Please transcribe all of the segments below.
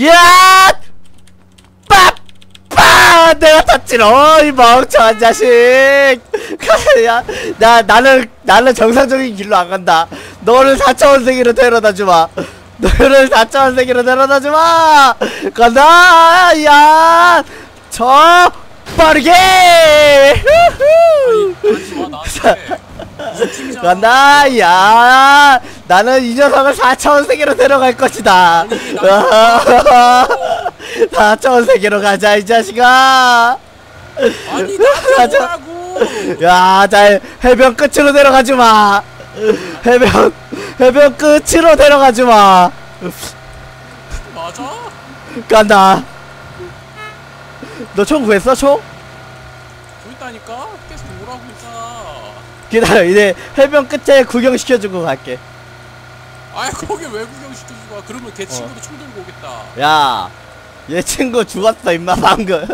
야! 빠빠! 내가 탔지롱 이 멍청한 자식. 야, 나 나는 나는 정상적인 길로 안 간다. 너를 4차원 세계로 데려다 주마. 너를 4차원 세계로 데려다 주마. 간다. 야! 저 빠르게. 간다 야 나는 이 녀석을 4차원 세계로 데려갈 것이다 아니, 나 4차원 세계로 가자 이 자식아 아니 가자. 뭐라고 야자 해변 끝으로 데려가주마 해변 해변 끝으로 데려가주마 맞아? 간다 너 총 구했어 총? 보인다니까? 계속 뭐라고 했잖아 기다려 이제 해변 끝에 구경시켜주고 갈게 아이 거기 왜 구경시켜주고 와 그러면 걔 친구도 총 들고 오겠다 야, 얘 친구 죽었어, 임마, 방금.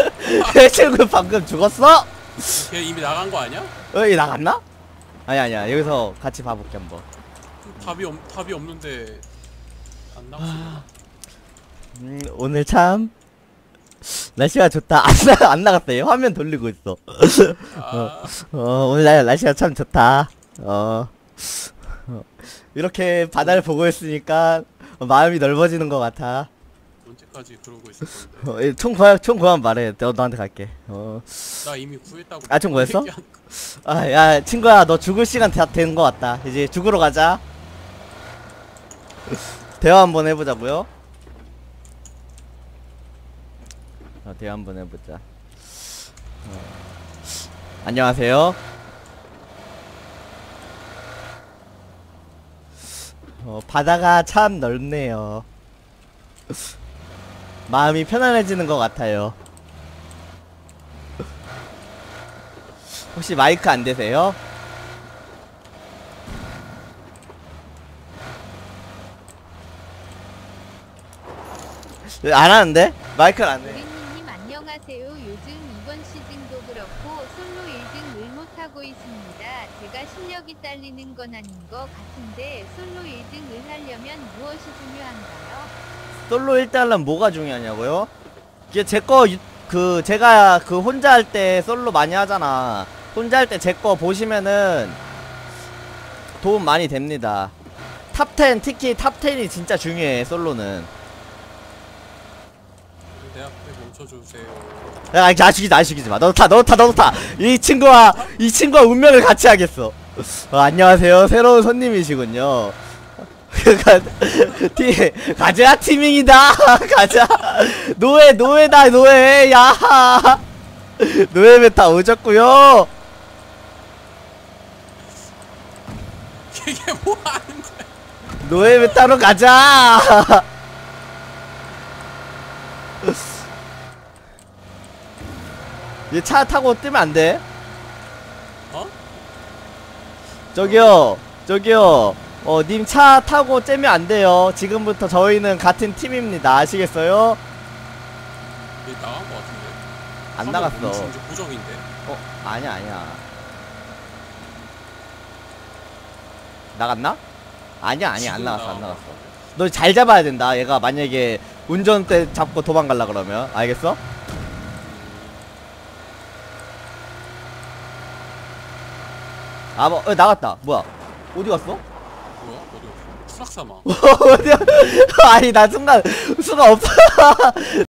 얘 친구 방금 죽었어? 걔 이미 나간 거 아니야? 어, 얘 나갔나? 아니, 아니야. 여기서 같이 봐볼게, 한번. 답이 없 답이 없는데 안 나갔어 음, 오늘 참, 날씨가 좋다. 안, 나, 안 나갔다. 얘 화면 돌리고 있어. 아 어, 오늘 날, 날씨가 참 좋다. 어. 어, 이렇게 바다를 보고 있으니까 마음이 넓어지는 것 같아. 언제까지 그러고 있을 건데 어, 이총 구하, 총 구하면 말해. 너, 너한테 갈게. 어. 나 이미 구했다고 아, 총 구했어? 아, 야, 친구야, 너 죽을 시간 다된것 같다. 이제 죽으러 가자. 대화 한번 해보자고요. 어, 대화 한번 해보자. 어. 안녕하세요. 어, 바다가 참 넓네요. 마음이 편안해지는 것 같아요. 혹시 마이크 안 되세요? 네, 안 하는데? 마이크는 안 돼. 우리님 안녕하세요. 요즘 이번 시즌도 그렇고 솔로 1등 을 못하고 있습니다. 제가 실력이 딸리는 건 아닌 것 같은데 솔로 1등을 하려면 무엇이 중요한가요? 솔로 1대1은 뭐가 중요하냐고요? 이게 제거 그 제가 그 혼자 할 때 솔로 많이 하잖아. 혼자 할 때 제 거 보시면은 도움 많이 됩니다. 탑10 특히 탑10이 진짜 중요해 솔로는. 내 앞에 멈춰주세요 야, 나 죽이지, 나 죽이지 마. 너도 타, 너도 타, 너도 타. 이 친구와, 이 친구와 운명을 같이 하겠어. 어, 안녕하세요. 새로운 손님이시군요. 가, 티, 가자, 티밍이다. 가자. 노예, 노예다, 노예. 야. 노예 메타 오졌구요. 이게 뭐 하는 거야 노예 메타로 가자. 얘 차 타고 뜨면 안 돼. 어? 저기요, 저기요. 어, 님 차 타고 째면 안 돼요. 지금부터 저희는 같은 팀입니다. 아시겠어요? 얘 나간 거 같은데 안 나갔어. 고정인데 어, 아니야, 아니야. 나갔나? 아니야, 아니야, 안 나갔어, 안 나갔어. 너 잘 잡아야 된다. 얘가 만약에 운전대 잡고 도망갈라 그러면. 알겠어? 아, 뭐, 어, 나갔다. 뭐야? 어디 갔어? 뭐야 어디 수락사마 어디야? 아니, 나 순간, 수가 없어.